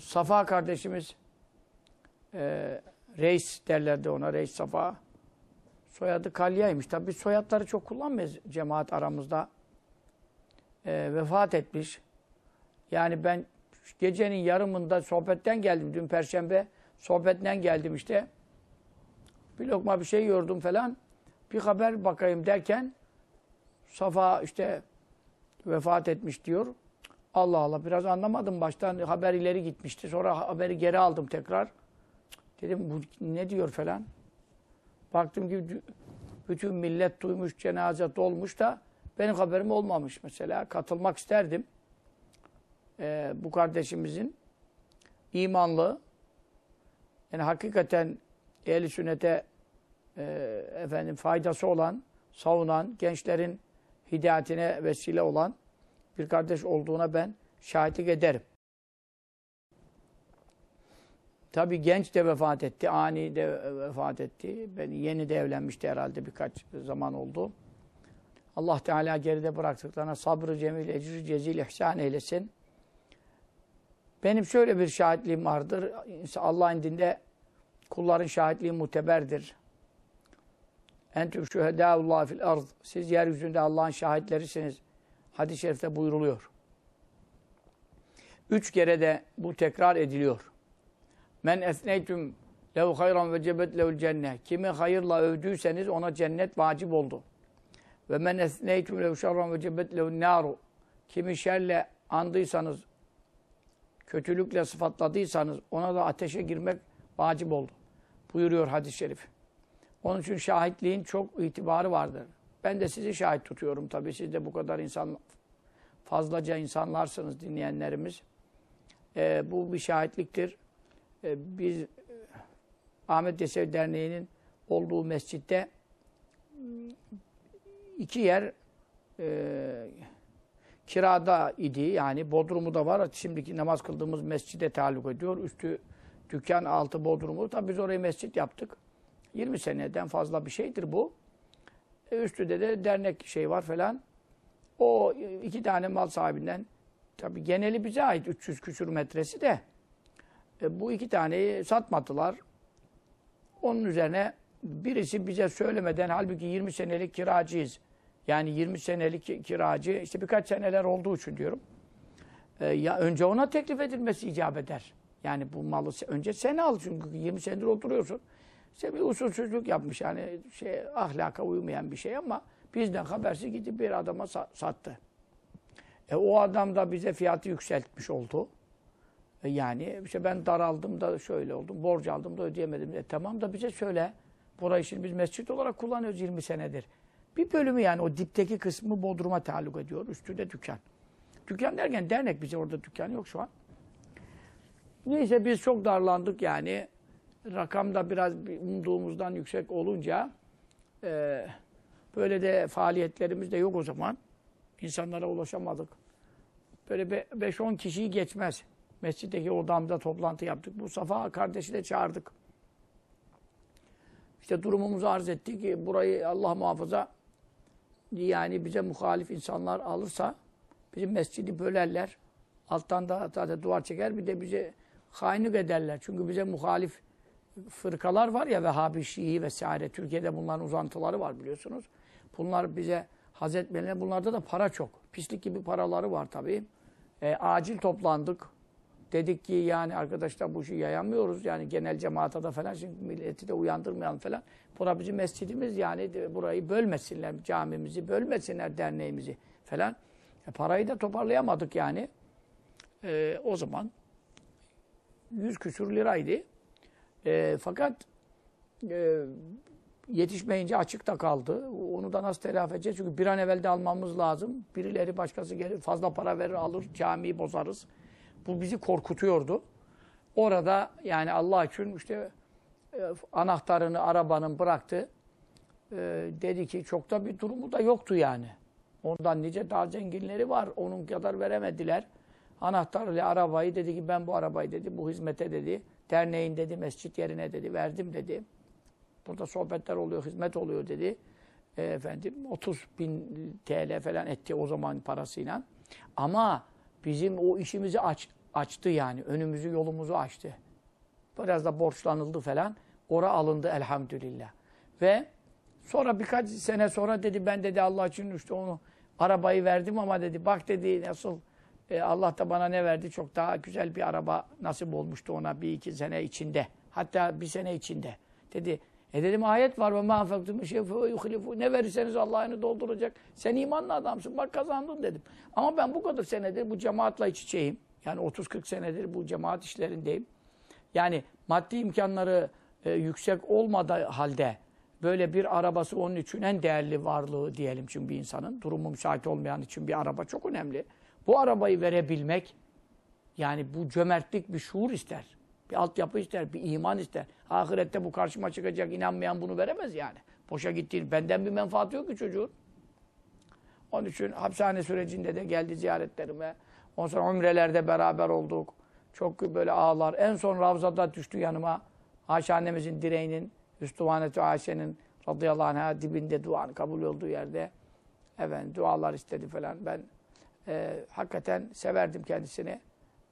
Safa kardeşimiz e, reis derlerdi ona. Reis Safa. Soyadı Kalya'ymış. Tabi biz soyadları çok kullanmayız cemaat aramızda. E, vefat etmiş. Yani ben gecenin yarımında sohbetten geldim. Dün Perşembe sohbetten geldim işte. Bir lokma bir şey yordum falan. Bir haber bakayım derken Safa işte vefat etmiş diyor. Allah Allah biraz anlamadım baştan haber ileri gitmişti. Sonra haberi geri aldım tekrar. Dedim bu ne diyor falan. Baktım ki bütün millet duymuş, cenaze dolmuş da benim haberim olmamış mesela. Katılmak isterdim. Ee, bu kardeşimizin imanlı, yani hakikaten ehli sünnete e, efendim faydası olan, savunan, gençlerin hidayetine vesile olan bir kardeş olduğuna ben şahitlik ederim. Tabi genç de vefat etti, ani de vefat etti. Ben yeni de evlenmişti herhalde birkaç zaman oldu. Allah Teala geride bıraktıklarına sabrı cemil, ecri cezil ihsan eylesin. Benim şöyle bir şahitliğim vardır. Allah'ın dinde kulların şahitliği muteberdir. Entüm şühedâullâh fil arz. Siz yeryüzünde Allah'ın şahitlerisiniz. Hadis-i şerifte buyruluyor. Üç kere de bu tekrar ediliyor. Men esneytüm lehu hayran ve cebet lehul cennet. Kimi hayırla övdüyseniz ona cennet vacip oldu. Ve men esneytüm lehu şerran ve cebet lehul naru. Kimi şerle andıysanız, kötülükle sıfatladıysanız ona da ateşe girmek vacip oldu. Buyuruyor hadis-i şerif. Onun için şahitliğin çok itibarı vardır. Ben de sizi şahit tutuyorum tabii. Siz de bu kadar insan, fazlaca insanlarsınız dinleyenlerimiz. Ee, bu bir şahitliktir. Ee, biz Ahmet Yesevi Derneği'nin olduğu mescitte iki yer e, kirada idi. Yani bodrumu da var. Şimdiki namaz kıldığımız mescide taluk ediyor. Üstü dükkan, altı bodrumu. Tabii biz orayı mescit yaptık. 20 seneden fazla bir şeydir bu. E, üstüde de dernek şey var falan. O iki tane mal sahibinden tabii geneli bize ait 300 küsür metresi de e, bu iki taneyi satmadılar. Onun üzerine birisi bize söylemeden halbuki 20 senelik kiracıyız. Yani 20 senelik kiracı işte birkaç seneler olduğu için diyorum. E, ya önce ona teklif edilmesi icap eder. Yani bu malı önce sen al çünkü 20 senedir oturuyorsun. İşte bir usulsüzlük yapmış yani şey ahlaka uymayan bir şey ama bizden habersiz gidip bir adama sattı. E, o adam da bize fiyatı yükseltmiş oldu. E, yani işte ben daraldım da şöyle oldum, borç aldım da ödeyemedim. E, tamam da bize söyle. Burayı şimdi biz mescit olarak kullanıyoruz 20 senedir. Bir bölümü yani o dipteki kısmı Bodrum'a taluk ediyor. Üstü de dükkan. Dükkan derken dernek bize orada dükkan yok şu an. Neyse biz çok darlandık yani. Rakam da biraz umduğumuzdan yüksek olunca e, böyle de faaliyetlerimiz de yok o zaman. İnsanlara ulaşamadık. Böyle 5-10 kişiyi geçmez. Mescitteki odamda toplantı yaptık. Bu Safa kardeşi de çağırdık. İşte durumumuzu arz ettik ki burayı Allah muhafaza yani bize muhalif insanlar alırsa bizim mescidi bölerler. Alttan da zaten duvar çeker bir de bize hainlik ederler. Çünkü bize muhalif fırkalar var ya Vehhabi, Şii vesaire. Türkiye'de bunların uzantıları var biliyorsunuz. Bunlar bize haz etmelerine bunlarda da para çok. Pislik gibi paraları var tabii. E, acil toplandık. Dedik ki yani arkadaşlar bu işi yayamıyoruz. Yani genel cemaata da falan şimdi milleti de uyandırmayalım falan. Bura bizim mescidimiz yani burayı bölmesinler. Camimizi bölmesinler derneğimizi falan. E, parayı da toparlayamadık yani. E, o zaman 100 küsur liraydı. E, fakat e, yetişmeyince açıkta kaldı. Onu da nasıl telafi edeceğiz? Çünkü bir an evvel de almamız lazım. Birileri başkası gelir fazla para verir alır camiyi bozarız. Bu bizi korkutuyordu. Orada yani Allah için işte e, anahtarını arabanın bıraktı. E, dedi ki çok da bir durumu da yoktu yani. Ondan nice daha zenginleri var. Onun kadar veremediler. Anahtarlı arabayı dedi ki ben bu arabayı dedi bu hizmete dedi. Derneğin dedi mescit yerine dedi verdim dedi. Burada sohbetler oluyor, hizmet oluyor dedi. E, efendim 30 bin TL falan etti o zaman parasıyla. Ama bizim o işimizi aç, açtı yani. Önümüzü yolumuzu açtı. Biraz da borçlanıldı falan. Ora alındı elhamdülillah. Ve sonra birkaç sene sonra dedi ben dedi Allah için işte onu arabayı verdim ama dedi bak dedi nasıl e, Allah da bana ne verdi? Çok daha güzel bir araba nasip olmuştu ona bir iki sene içinde. Hatta bir sene içinde. Dedi e dedim ayet var ve ma anfaktum şey yuhlifu. Ne verirseniz Allah'ını dolduracak. Sen imanlı adamsın. Bak kazandın dedim. Ama ben bu kadar senedir bu cemaatla iç içeyim. Yani 30-40 senedir bu cemaat işlerindeyim. Yani maddi imkanları e, yüksek olmadığı halde böyle bir arabası onun için en değerli varlığı diyelim çünkü bir insanın. Durumu müsait olmayan için bir araba çok önemli. Bu arabayı verebilmek yani bu cömertlik bir şuur ister. Bir altyapı ister, bir iman ister. Ahirette bu karşıma çıkacak inanmayan bunu veremez yani. Boşa gittiğin, benden bir menfaati yok ki çocuğun. Onun için hapishane sürecinde de geldi ziyaretlerime. Ondan sonra umrelerde beraber olduk. Çok böyle ağlar. En son Ravza'da düştü yanıma. Ayşe annemizin direğinin, Üstüvaneti Ayşe'nin radıyallahu anh'a dibinde duanı kabul olduğu yerde. Evet, dualar istedi falan. Ben e, hakikaten severdim kendisini.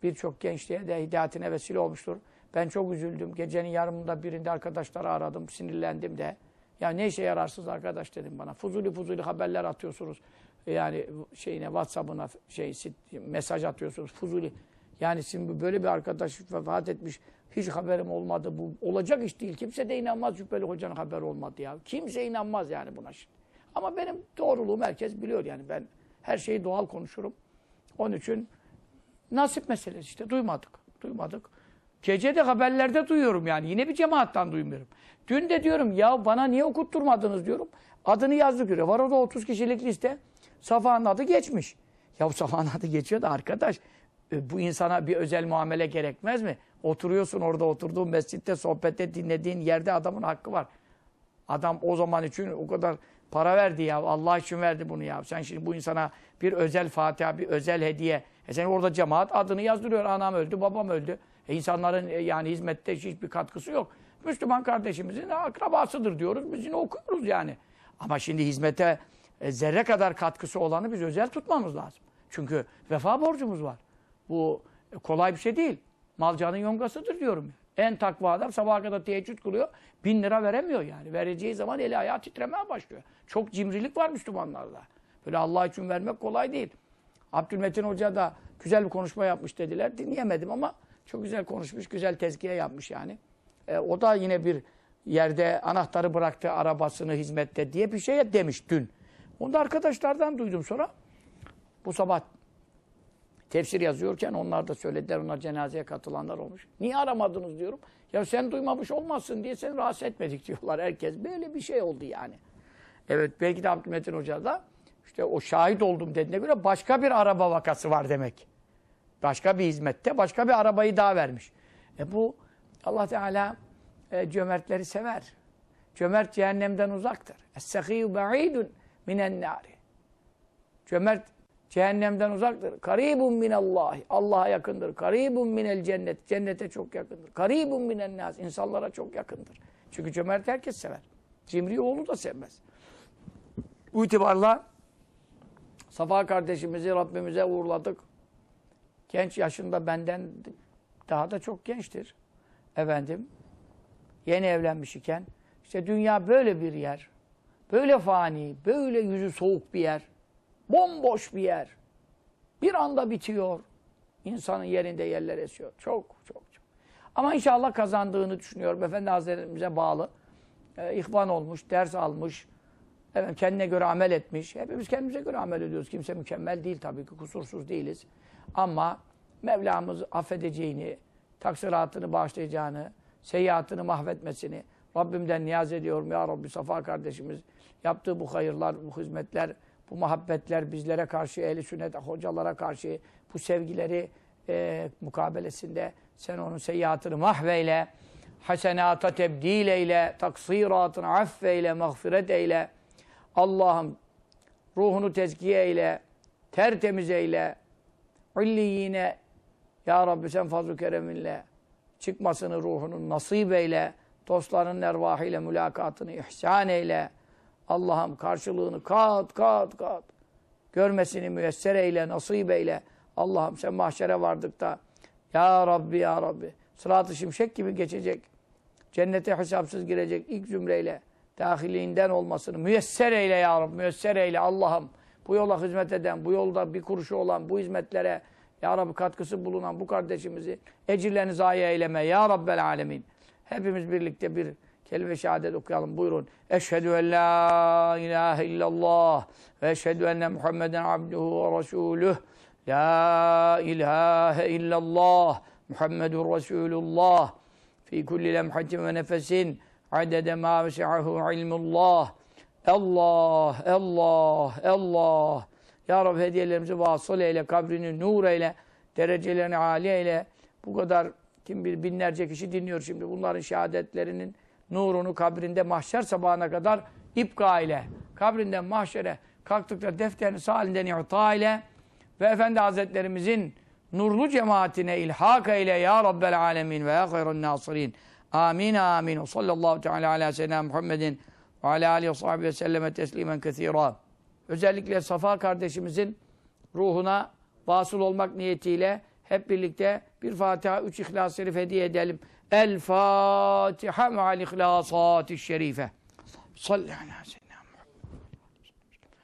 Birçok gençliğe de hidayetine vesile olmuştur. Ben çok üzüldüm. Gecenin yarımında birinde arkadaşları aradım. Sinirlendim de. Ya ne işe yararsız arkadaş dedim bana. Fuzuli fuzuli haberler atıyorsunuz. Yani şeyine WhatsApp'ına şey mesaj atıyorsunuz. Fuzuli. Yani şimdi böyle bir arkadaş vefat etmiş. Hiç haberim olmadı. Bu olacak iş değil. Kimse de inanmaz Cübbeli Hoca'nın haberi olmadı ya. Kimse inanmaz yani buna şimdi. Ama benim doğruluğum herkes biliyor yani. Ben her şeyi doğal konuşurum. Onun için nasip meselesi işte. Duymadık. Duymadık. Gece de haberlerde duyuyorum yani. Yine bir cemaattan duymuyorum. Dün de diyorum ya bana niye okutturmadınız diyorum. Adını yazdık diyor. Var orada 30 kişilik liste. Safa'nın adı geçmiş. Ya Safa'nın adı geçiyor da arkadaş e, bu insana bir özel muamele gerekmez mi? Oturuyorsun orada oturduğun mescitte sohbette dinlediğin yerde adamın hakkı var. Adam o zaman için o kadar para verdi ya. Allah için verdi bunu ya. Sen şimdi bu insana bir özel Fatiha, bir özel hediye. E sen orada cemaat adını yazdırıyor. Anam öldü, babam öldü. E insanların e, yani hizmette hiçbir katkısı yok. Müslüman kardeşimizin akrabasıdır diyoruz. Biz yine okuyoruz yani. Ama şimdi hizmete e, zerre kadar katkısı olanı biz özel tutmamız lazım. Çünkü vefa borcumuz var. Bu e, kolay bir şey değil. Malcanın yongasıdır diyorum. En takva adam sabaha kadar teheccüd kılıyor. Bin lira veremiyor yani. Vereceği zaman eli ayağı titremeye başlıyor. Çok cimrilik var Müslümanlarda. Böyle Allah için vermek kolay değil. Abdülmetin Hoca da güzel bir konuşma yapmış dediler. Dinleyemedim ama çok güzel konuşmuş, güzel tezkiye yapmış yani. E, o da yine bir yerde anahtarı bıraktı arabasını hizmette diye bir şey demiş dün. Onu da arkadaşlardan duydum sonra. Bu sabah tefsir yazıyorken onlar da söylediler. Onlar cenazeye katılanlar olmuş. Niye aramadınız diyorum. Ya sen duymamış olmazsın diye seni rahatsız etmedik diyorlar herkes. Böyle bir şey oldu yani. Evet belki de Abdülmetin Hoca da işte o şahit oldum dediğine göre başka bir araba vakası var demek. Başka bir hizmette başka bir arabayı daha vermiş. E bu Allah Teala e, cömertleri sever. Cömert cehennemden uzaktır. Es-sekîyü ba'idun minen nâri. Cömert cehennemden uzaktır. Karibun minallahi. Allah'a yakındır. Karibun minel cennet. Cennete çok yakındır. Karibun minen nas. İnsanlara çok yakındır. Çünkü cömert herkes sever. Cimri oğlu da sevmez. Bu itibarla Safa kardeşimizi Rabbimize uğurladık. Genç yaşında benden daha da çok gençtir. Efendim, yeni evlenmiş iken. İşte dünya böyle bir yer. Böyle fani, böyle yüzü soğuk bir yer. Bomboş bir yer. Bir anda bitiyor. İnsanın yerinde yerler esiyor. Çok, çok, çok. Ama inşallah kazandığını düşünüyorum. Efendi Hazretlerimize bağlı. Ee, ihvan olmuş, ders almış. Efendim, kendine göre amel etmiş. Hepimiz kendimize göre amel ediyoruz. Kimse mükemmel değil tabii ki. Kusursuz değiliz. Ama Mevlamız affedeceğini, taksiratını bağışlayacağını, seyyiatını mahvetmesini Rabbimden niyaz ediyorum. Ya Rabbi Safa kardeşimiz yaptığı bu hayırlar, bu hizmetler, bu muhabbetler bizlere karşı, ehli sünnet hocalara karşı bu sevgileri e, mukabelesinde sen onun seyyiatını mahveyle, hasenata tebdil eyle, taksiratını affeyle, mağfiret eyle. Allah'ım ruhunu tezkiye eyle, tertemiz eyle, illiyine ya Rabbi sen fazl-ı kereminle çıkmasını ruhunun nasip eyle, dostlarının ervahıyla mülakatını ihsan eyle. Allah'ım karşılığını kat kat kat görmesini müyesser eyle, nasip eyle. Allah'ım sen mahşere vardık da Ya Rabbi ya Rabbi. Sırat-ı şimşek gibi geçecek. Cennete hesapsız girecek ilk zümreyle dahiliğinden olmasını müyesser eyle ya Rabbi. Müyesser eyle Allah'ım. Bu yola hizmet eden, bu yolda bir kuruşu olan, bu hizmetlere ya Rabbi katkısı bulunan bu kardeşimizi ecirlerini zayi eyleme ya Rabbel alemin. Hepimiz birlikte bir kelime-i şehadet okuyalım. Buyurun. Eşhedü en la ilahe illallah ve eşhedü enne Muhammeden abduhu ve resuluh. La ilahe illallah Muhammedur Resulullah fi kulli lemhatin ve nefesin adede ma vesi'ahu ilmullah. Allah, Allah, Allah. Ya Rabbi hediyelerimizi vasıl eyle, kabrini nur eyle, derecelerini âli eyle. Bu kadar kim bilir binlerce kişi dinliyor şimdi. Bunların şehadetlerinin nurunu kabrinde mahşer sabahına kadar ipka ile. Kabrinden mahşere kalktıkça defterini sağ elinden i'ta ile ve Efendi Hazretlerimizin nurlu cemaatine ilhak eyle ya Rabbel alemin ve ya hayrun nasirin. Amin amin. Sallallahu teala ala seyyidina Muhammedin ve ala alihi ve sahbihi ve selleme teslimen kethira. Özellikle Safa kardeşimizin ruhuna vasıl olmak niyetiyle hep birlikte bir Fatiha, üç İhlas-ı Şerif hediye edelim. الفاتحة مع الإخلاصات الشريفة. صل على سيدنا